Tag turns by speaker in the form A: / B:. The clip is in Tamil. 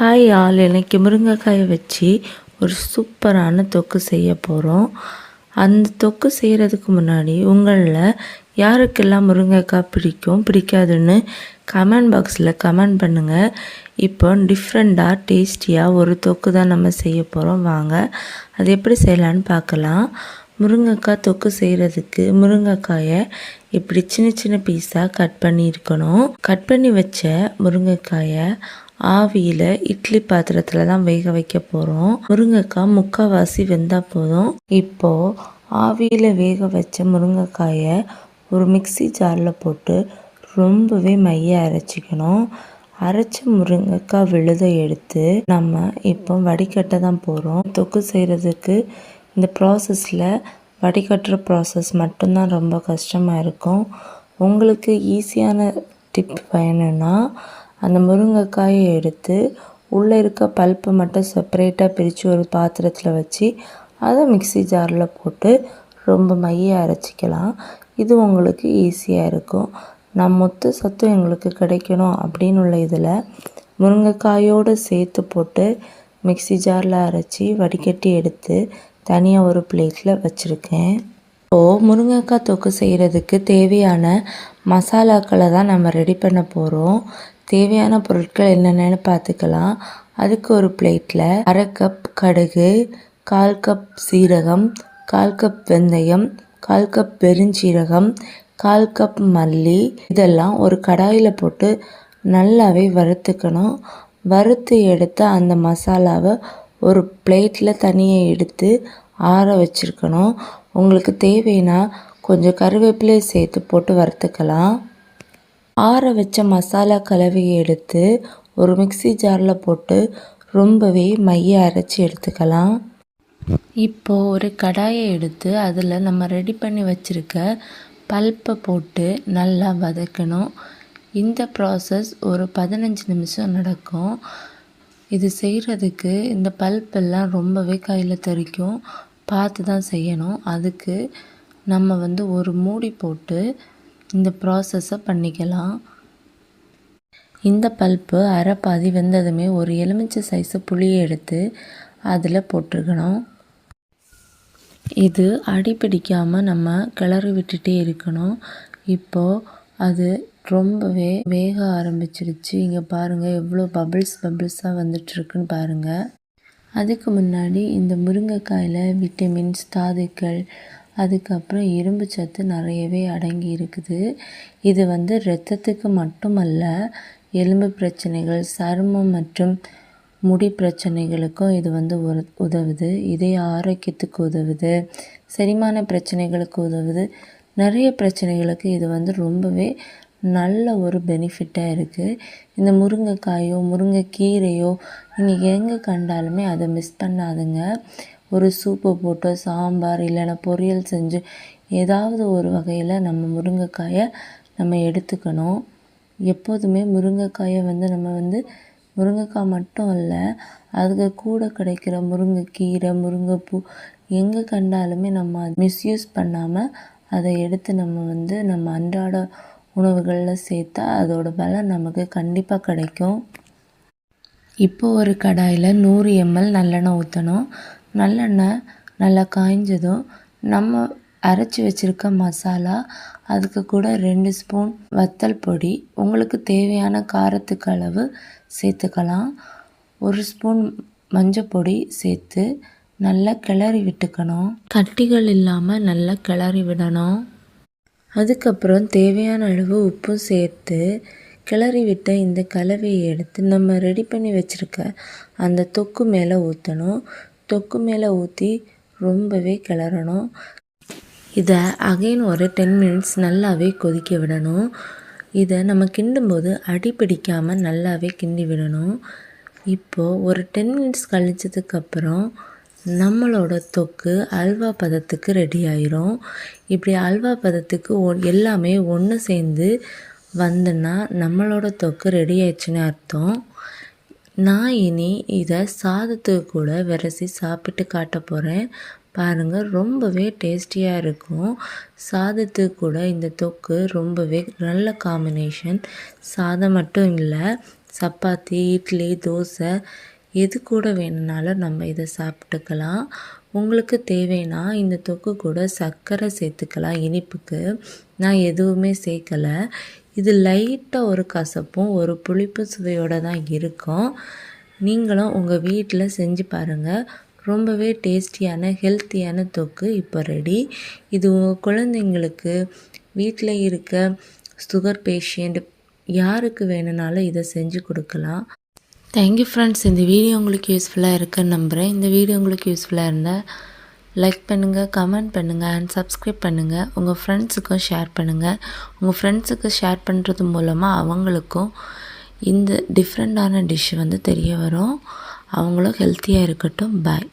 A: ஹாய் ஆள் இன்னைக்கு முருங்கைக்காயை வச்சு ஒரு சூப்பரான தொக்கு செய்ய போகிறோம் அந்த தொக்கு செய்கிறதுக்கு முன்னாடி உங்களில் யாருக்கெல்லாம் முருங்கைக்காய் பிடிக்கும் பிடிக்காதுன்னு கமெண்ட் பாக்ஸில் கமெண்ட் பண்ணுங்கள் இப்போ டிஃப்ரெண்ட்டாக டேஸ்டியாக ஒரு தொக்கு தான் நம்ம செய்ய போகிறோம் வாங்க அது எப்படி செய்யலான்னு பார்க்கலாம். முருங்கைக்காய் தொக்கு செய்கிறதுக்கு முருங்கைக்காயை இப்படி சின்ன சின்ன பீஸாக கட் பண்ணியிருக்கணும் கட் பண்ணி வச்ச முருங்கைக்காயை ஆவியில் இட்லி பாத்திரத்தில் தான் வேக வைக்க போகிறோம் முருங்கைக்காய் முக்கால்வாசி வெந்தால் போதும். இப்போது ஆவியில் வேக வச்ச முருங்கைக்காயை ஒரு மிக்ஸி ஜாரில் போட்டு ரொம்பவே மைய அரைச்சிக்கணும். அரைச்ச முருங்கைக்காய் விழுதை எடுத்து நம்ம இப்போ வடிகட்ட தான் போகிறோம் தொக்கு செய்கிறதுக்கு இந்த ப்ராசஸில் வடிகட்டுற ப்ராசஸ் மட்டும்தான் ரொம்ப கஷ்டமாக இருக்கும். உங்களுக்கு ஈஸியான டிப் வேணும்னா அந்த முருங்கைக்காயை எடுத்து உள்ளே இருக்க பல்ப்பை மட்டும் செப்பரேட்டாக பிரித்து ஒரு பாத்திரத்தில் வச்சு அதை மிக்ஸி ஜாரில் போட்டு ரொம்ப மைய அரைச்சிக்கலாம். இது உங்களுக்கு ஈஸியாக இருக்கும். நான் மொத்த சத்தும் எங்களுக்கு கிடைக்கணும் அப்படின்னு உள்ள இதில் முருங்கைக்காயோடு சேர்த்து போட்டு மிக்ஸி ஜாரில் அரைச்சி வடிகட்டி எடுத்து தனியாக ஒரு பிளேட்டில் வச்சுருக்கேன். இப்போது முருங்கைக்காய் தொக்கு செய்கிறதுக்கு தேவையான மசாலாக்களை தான் நம்ம ரெடி பண்ண போகிறோம் தேவையான பொருட்கள் என்னென்னு பார்த்துக்கலாம். அதுக்கு ஒரு பிளேட்டில் அரை கப் கடுகு கால் கப் சீரகம் கால் கப் வெந்தயம் கால் கப் பெருஞ்சீரகம் கால் கப் மல்லி இதெல்லாம் ஒரு கடாயில் போட்டு நல்லாவே வறுத்துக்கணும். வறுத்து எடுத்த அந்த மசாலாவை ஒரு பிளேட்டில் தனியாக எடுத்து ஆற வச்சுருக்கணும். உங்களுக்கு தேவைன்னா கொஞ்சம் கருவேப்பிலையை சேர்த்து போட்டு வறுத்துக்கலாம். ஆற வச்ச மசாலா கலவையை எடுத்து ஒரு மிக்சி ஜாரில் போட்டு ரொம்பவே மைய அரைச்சி எடுத்துக்கலாம். இப்போது ஒரு கடாயை எடுத்து அதில் நம்ம ரெடி பண்ணி வச்சுருக்க பல்ப்பை போட்டு நல்லா வதக்கணும். இந்த ப்ராசஸ் ஒரு பதினஞ்சு நிமிஷம் நடக்கும். இது செய்கிறதுக்கு இந்த பல்ப்பெல்லாம் ரொம்பவே கையில் தெறிக்கும் பார்த்து தான் செய்யணும். அதுக்கு நம்ம வந்து ஒரு மூடி போட்டு இந்த ப்ராசஸை பண்ணிக்கலாம். இந்த பல்ப்பு அரை பாதி வெந்ததுமே ஒரு எலுமிச்சை சைஸு புளியை எடுத்து அதில் போட்டிருக்கணும். இது அடி பிடிக்காமல் நம்ம கிளறி விட்டுட்டே இருக்கணும். இப்போது அது ரொம்பவே வேக ஆரம்பிச்சிருச்சு. இங்கே பாருங்கள் எவ்வளோ பபிள்ஸ் பபிள்ஸாக வந்துட்டுருக்குன்னு பாருங்கள் அதுக்கு முன்னாடி இந்த முருங்கைக்காயில் விட்டமின்ஸ் தாதுக்கள் அதுக்கப்புறம் இரும்பு சத்து நிறையவே அடங்கி இருக்குது. இது வந்து இரத்தத்துக்கு மட்டுமல்ல எலும்பு பிரச்சனைகள் சருமம் மற்றும் முடி பிரச்சனைகளுக்கும் இது வந்து உதவுது. இதய ஆரோக்கியத்துக்கு உதவுது. செரிமான பிரச்சனைகளுக்கு உதவுது. நிறைய பிரச்சனைகளுக்கு இது வந்து ரொம்பவே நல்ல ஒரு பெனிஃபிட்டாக இருக்குது இந்த முருங்கைக்காயோ முருங்கைக்கீரையோ நீங்கள் எங்கே கண்டாலுமே அதை மிஸ் பண்ணாதுங்க. ஒரு சூப்பை போட்டு சாம்பார் இல்லைன்னா பொரியல் செஞ்சு ஏதாவது ஒரு வகையில் நம்ம முருங்கைக்காயை நம்ம எடுத்துக்கணும். எப்போதுமே முருங்கைக்காயை வந்து நம்ம வந்து முருங்கைக்காய் மட்டும் இல்லை அதுக்கு கூட கிடைக்கிற முருங்கைக்கீரை முருங்கைப்பூ எங்கே கண்டாலுமே நம்ம மிஸ்யூஸ் பண்ணாமல் அதை எடுத்து நம்ம வந்து நம்ம அன்றாட உணவுகளில் சேர்த்தா அதோட பலன் நமக்கு கண்டிப்பாக கிடைக்கும். இப்போ ஒரு கடாயில் நூறு எம்எல் நல்லெண்ணெய் ஊற்றணும் நல்லெண்ணெய் நல்லா காய்ஞ்சதும் நம்ம அரைச்சி வச்சுருக்க மசாலா அதுக்கு கூட ரெண்டு ஸ்பூன் வத்தல் பொடி உங்களுக்கு தேவையான காரத்துக்கு அளவு சேர்த்துக்கலாம். ஒரு ஸ்பூன் மஞ்சள் பொடி சேர்த்து நல்லா கிளறி விட்டுக்கணும். கட்டிகள் இல்லாமல் நல்லா கிளறி விடணும். அதுக்கப்புறம் தேவையான அளவு உப்பும் சேர்த்து கிளறி விட்ட இந்த கலவையை எடுத்து நம்ம ரெடி பண்ணி வச்சுருக்க அந்த தொக்கு மேலே ஊற்றணும் தொக்கு மேலே ஊற்றி ரொம்பவே கிளறணும். இதை அகைன் ஒரு டென் மினிட்ஸ் நல்லாவே கொதிக்க விடணும். இதை நம்ம கிண்டும்போது அடி பிடிக்காமல் நல்லாவே கிண்டி விடணும். இப்போது ஒரு டென் மினிட்ஸ் கழிச்சதுக்கப்புறம் நம்மளோட தொக்கு அல்வா பதத்துக்கு ரெடி ஆயிரும். இப்படி அல்வா பதத்துக்கு ஒ எல்லாமே ஒன்று சேர்ந்து வந்துன்னா நம்மளோட தொக்கு ரெடி ஆயிடுச்சுன்னு அர்த்தம். நான் இனி இதை சாதத்துக்கு கூட விரசி சாப்பிட்டு காட்ட போகிறேன் பாருங்கள் ரொம்பவே டேஸ்டியாக இருக்கும். சாதத்துக்கு கூட இந்த தொக்கு ரொம்பவே நல்ல காம்பினேஷன் சாதம் மட்டும் இல்லை சப்பாத்தி இட்லி தோசை எது கூட வேணும்னாலும் நம்ம இதை சாப்பிட்டுக்கலாம். உங்களுக்கு தேவைன்னா இந்த தொக்கு கூட சர்க்கரை சேர்த்துக்கலாம் இனிப்புக்கு. நான் எதுவுமே சேர்க்கலை. இது லைட்டாக ஒரு கசப்பும் ஒரு புளிப்பு சுவையோடு தான் இருக்கும். நீங்களும் உங்கள் வீட்டில் செஞ்சு பாருங்கள் ரொம்பவே டேஸ்டியான ஹெல்த்தியான தொக்கு இப்போ ரெடி. இது உங்கள் குழந்தைங்களுக்கு வீட்டில் இருக்க சுகர் பேஷண்ட் யாருக்கு வேணும்னாலும் இதை செஞ்சு கொடுக்கலாம். தேங்க்யூ ஃப்ரெண்ட்ஸ் இந்த வீடியோ உங்களுக்கு யூஸ்ஃபுல்லாக இருக்குன்னு நம்புகிறேன் இந்த வீடியோ உங்களுக்கு யூஸ்ஃபுல்லாக இருந்தால் லைக் பண்ணுங்கள் கமெண்ட் பண்ணுங்கள் அண்ட் சப்ஸ்கிரைப் பண்ணுங்கள் உங்கள் ஃப்ரெண்ட்ஸுக்கும் ஷேர் பண்ணுங்கள் உங்கள் ஃப்ரெண்ட்ஸுக்கு ஷேர் பண்ணுறது மூலமாக அவங்களுக்கும் இந்த டிஃப்ரெண்ட்டான டிஷ் வந்து தெரிய வரும். அவங்களும் ஹெல்த்தியாக இருக்கட்டும். பாய்